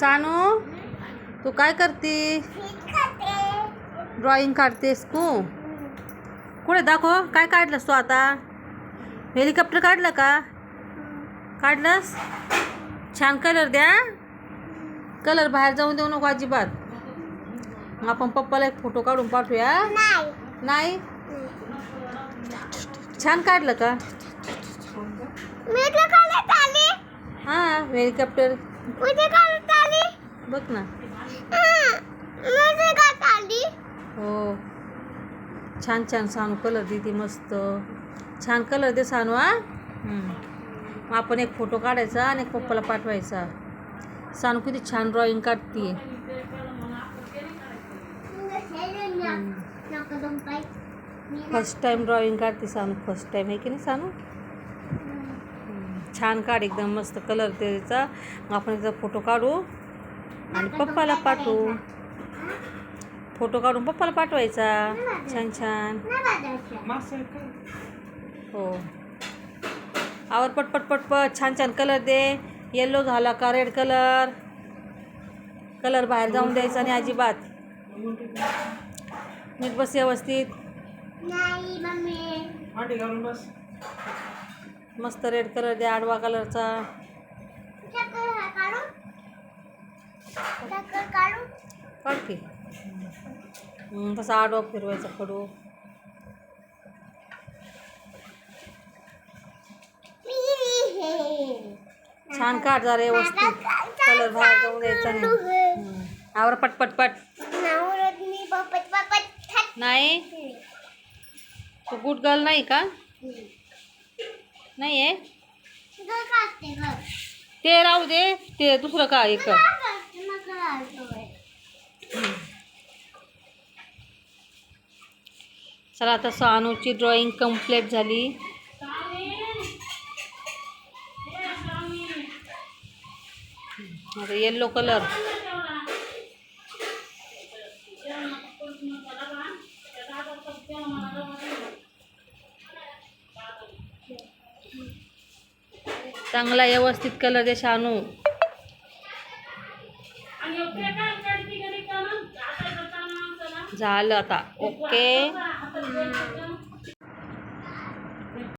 सानू तू काय करते? ड्रॉइंग काढतेस तू? कुठे दाखव काय काढलंस तू आता? हेलिकॉप्टर काढलं का? काढलंस? छान कलर द्या. कलर बाहेर जाऊन देऊ नको अजिबात. मग आपण पप्पाला एक फोटो काढून पाठवूया. नाही? छान काढलं का? हां हेलिकॉप्टर. बघ ना. हो. छान छान सानू कलर देते मस्त. छान कलर दे सानू हा. मग आपण एक फोटो काढायचा आणि एक पप्पाला पाठवायचा. सानू किती छान ड्रॉइंग काढते फर्स्ट टाइम ड्रॉइंग काढते सानू फर्स्ट टाइम आहे की नाही सानू? छान काढ एकदम मस्त कलर द्यायचा मग आपण त्याचा फोटो काढू. आणि पप्पाला पाठवू. फोटो काढून पप्पाला पाठवायचा. छान छान. हो. आवर पटपट पटपट छान छान कलर दे. येल्लो झाला का? रेड कलर कलर बाहेर जाऊन द्यायचा आणि अजिबात. नीट बस व्यवस्थित. मस्त रेड कलर द्या आडवा कलरचा काढ. की. तसा आडवा फिरवायचा खडू छान काढ जरा व्यवस्थित. कलर बाहेर जाऊन द्यायचा नाही. हम्म. आवर पटपट पट नाही? तू गुड गर्ल नाही का? नाही आहे ते राहू दे ते दुसरं का एक? चला आता सानूची ड्रॉइंग कंप्लीट झाली. आता येल्लो कलर चांगला व्यवस्थित कलर दे शानू झालं आता. ओके.